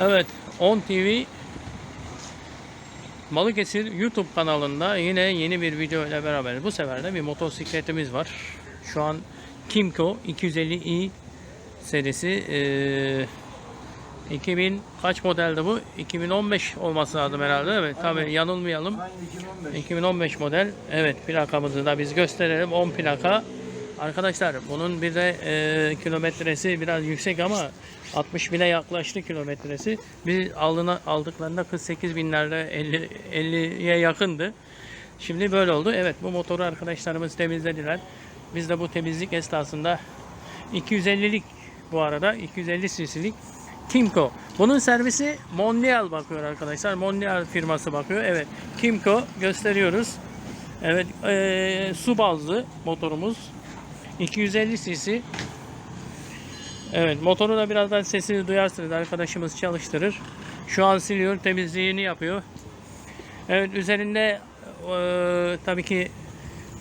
Evet 10 TV Balıkesir YouTube kanalında yine yeni bir video ile beraber bu sefer de bir motosikletimiz var. Şu an Kimco 250i serisi eee 2000 kaç modelde bu? 2015 olması lazım herhalde. Evet tabi yanılmayalım. Aynı 2015. 2015 model. Evet plakamızı da biz gösterelim. 10 plaka. Arkadaşlar bunun bir de e, kilometresi biraz yüksek ama 60 bine yaklaştı kilometresi. Biz aldığına, aldıklarında 48 binlerde 50, 50'ye yakındı. Şimdi böyle oldu. Evet bu motoru arkadaşlarımız temizlediler. Biz de bu temizlik esnasında 250'lik bu arada 250 cc'lik Kimco. Bunun servisi Mondial bakıyor arkadaşlar. Mondial firması bakıyor. Evet. Kimco gösteriyoruz. Evet. eee, su bazlı motorumuz. 250 cc. Evet. Motoru da birazdan sesini duyarsınız. Arkadaşımız çalıştırır. Şu an siliyor. Temizliğini yapıyor. Evet. Üzerinde eee, tabii ki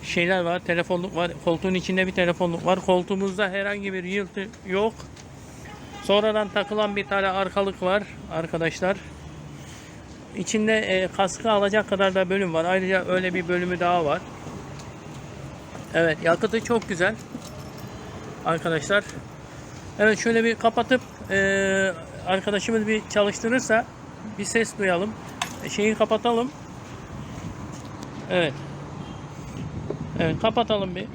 şeyler var. Telefonluk var. Koltuğun içinde bir telefonluk var. Koltuğumuzda herhangi bir yıltı yok. Sonradan takılan bir tane arkalık var arkadaşlar. İçinde e, kaskı alacak kadar da bölüm var. Ayrıca öyle bir bölümü daha var. Evet yakıtı çok güzel. Arkadaşlar. Evet şöyle bir kapatıp e, arkadaşımız bir çalıştırırsa bir ses duyalım. E, şeyi kapatalım. Evet. Evet kapatalım bir.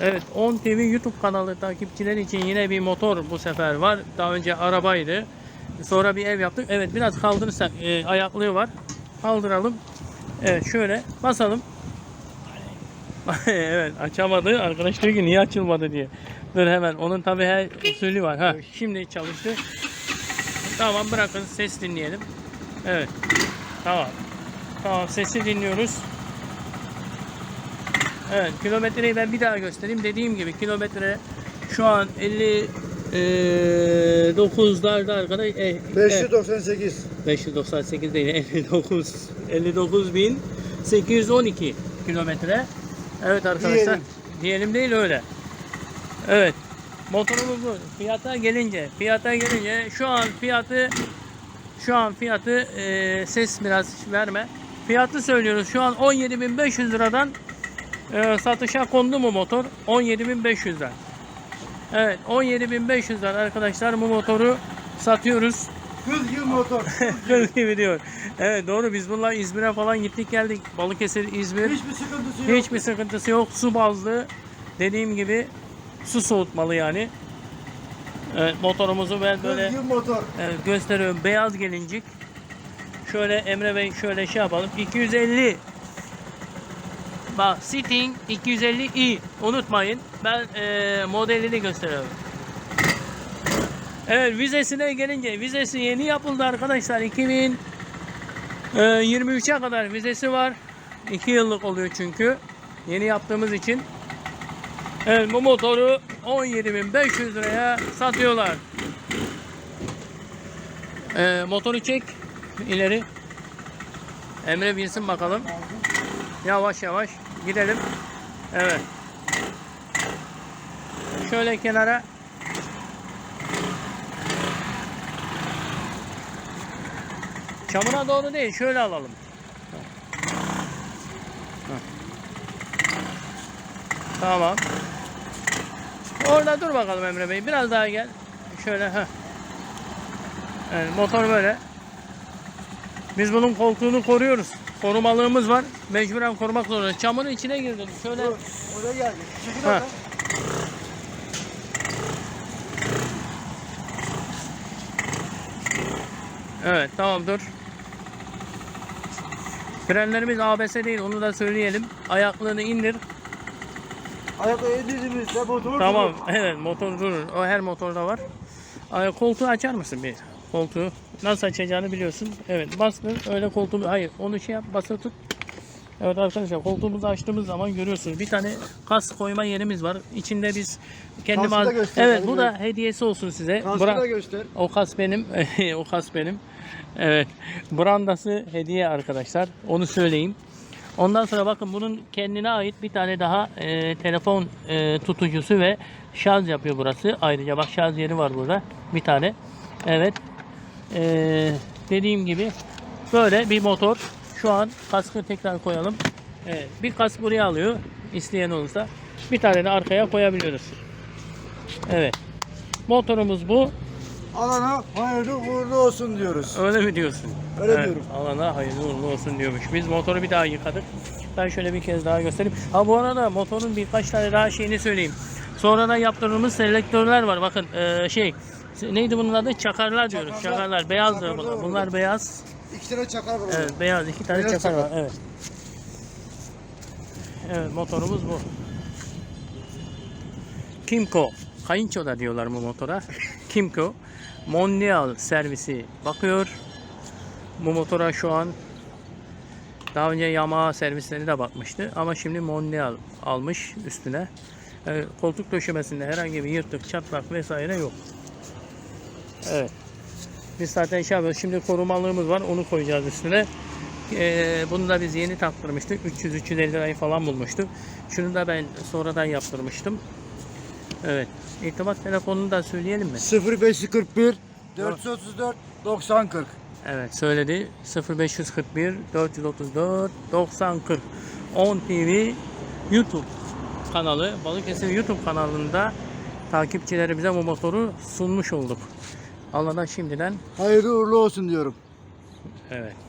Evet 10 TV YouTube kanalı takipçileri için yine bir motor bu sefer var. Daha önce arabaydı. Sonra bir ev yaptık. Evet biraz kaldırırsak e, ayaklığı var. Kaldıralım. Evet şöyle basalım. evet açamadı. Arkadaş diyor ki niye açılmadı diye. Dur hemen onun tabi her usulü var. Ha şimdi çalıştı. Tamam bırakın ses dinleyelim. Evet. Tamam. Tamam sesi dinliyoruz. Evet kilometreyi ben bir daha göstereyim. Dediğim gibi kilometre şu an 59'larda arkadaş. E, e, 598. 598 değil 59 59 bin 812 kilometre. Evet arkadaşlar. Diyelim. Diyelim değil öyle. Evet. Motorumuz bu. Fiyata gelince, fiyata gelince şu an fiyatı şu an fiyatı e, ses biraz verme. Fiyatı söylüyoruz. Şu an 17.500 liradan e, satışa kondu mu motor? 17.500'den. Evet 17.500'den arkadaşlar bu motoru satıyoruz. 40 yıl motor. 40 gibi diyor. Evet doğru biz bunlar İzmir'e falan gittik geldik. Balıkesir, İzmir. Hiçbir sıkıntısı yok. Hiçbir sıkıntısı yok. Su bazlı. Dediğim gibi su soğutmalı yani. Evet, motorumuzu ben 40 böyle motor. evet, gösteriyorum. Beyaz gelincik. Şöyle Emre Bey şöyle şey yapalım. 250 Bak Sitting 250i unutmayın. Ben e, modelini gösteriyorum. Evet vizesine gelince vizesi yeni yapıldı arkadaşlar. 2023'e kadar vizesi var. 2 yıllık oluyor çünkü. Yeni yaptığımız için. Evet bu motoru 17.500 liraya satıyorlar. Ee, motoru çek ileri. Emre binsin bakalım. Yavaş yavaş gidelim. Evet. Şöyle kenara. Çamura doğru değil, şöyle alalım. Tamam. Orada dur bakalım Emre Bey. Biraz daha gel. Şöyle. Heh. Evet, motor böyle. Biz bunun koltuğunu koruyoruz. Korumalığımız var. Mecburen korumak zorundayız. Çamurun içine girdin. Şöyle. Dur, Oraya geldi. Çekil Ha. Evet tamam dur. Frenlerimiz ABS değil onu da söyleyelim. Ayaklığını indir. Ayakta elinizde motor Tamam durur. evet motor durur. O her motorda var. Ay, koltuğu açar mısın bir? Koltuğu nasıl açacağını biliyorsun. Evet bastır öyle koltuğu hayır onu şey yap basılı tut. Evet arkadaşlar koltuğumuzu açtığımız zaman görüyorsunuz bir tane kas koyma yerimiz var. İçinde biz kendi mağaz- Evet bu da hediyesi olsun size. Kaskı Bırak- da göster. O kas benim. o kas benim. Evet. Brandası hediye arkadaşlar. Onu söyleyeyim. Ondan sonra bakın bunun kendine ait bir tane daha e, telefon e, tutucusu ve şarj yapıyor burası. Ayrıca bak şarj yeri var burada. Bir tane. Evet. Ee, dediğim gibi böyle bir motor. Şu an kaskı tekrar koyalım. Evet, bir kask buraya alıyor. isteyen olursa. Bir tane de arkaya koyabiliyoruz. Evet. Motorumuz bu. Alana hayırlı uğurlu olsun diyoruz. Öyle mi diyorsun? Öyle Evet, diyorum. Alana hayırlı uğurlu olsun diyormuş. Biz motoru bir daha yıkadık. Ben şöyle bir kez daha göstereyim. Ha bu arada motorun birkaç tane daha şeyini söyleyeyim. Sonradan yaptırdığımız selektörler var. Bakın eee, şey neydi bunun adı? Çakarlar diyoruz. Çakarlar. Çakarlar. Beyazdır Çakarlar bunlar. Bunlar beyaz. İki tane çakar var. Evet beyaz. iki tane Beyaz çakar çakar. var. Evet. Evet motorumuz bu. Kimco. Kayınço da diyorlar bu motora. Kimco. Mondial servisi bakıyor. Bu motora şu an daha önce Yamaha servisleri de bakmıştı ama şimdi Mondial almış üstüne. Ee, koltuk döşemesinde herhangi bir yırtık, çatlak vesaire yok. Evet. Biz zaten şey yapıyoruz. Şimdi korumalığımız var. Onu koyacağız üstüne. Ee, bunu da biz yeni taktırmıştık. 300-350 lirayı falan bulmuştuk. Şunu da ben sonradan yaptırmıştım. Evet. İrtibat telefonunu da söyleyelim mi? 0541 434 90 40. Evet söyledi. 0541 434 90 40 10 TV YouTube kanalı Balıkesir YouTube kanalında takipçilerimize bu motoru sunmuş olduk. Allah'tan şimdiden Hayırlı uğurlu olsun diyorum. evet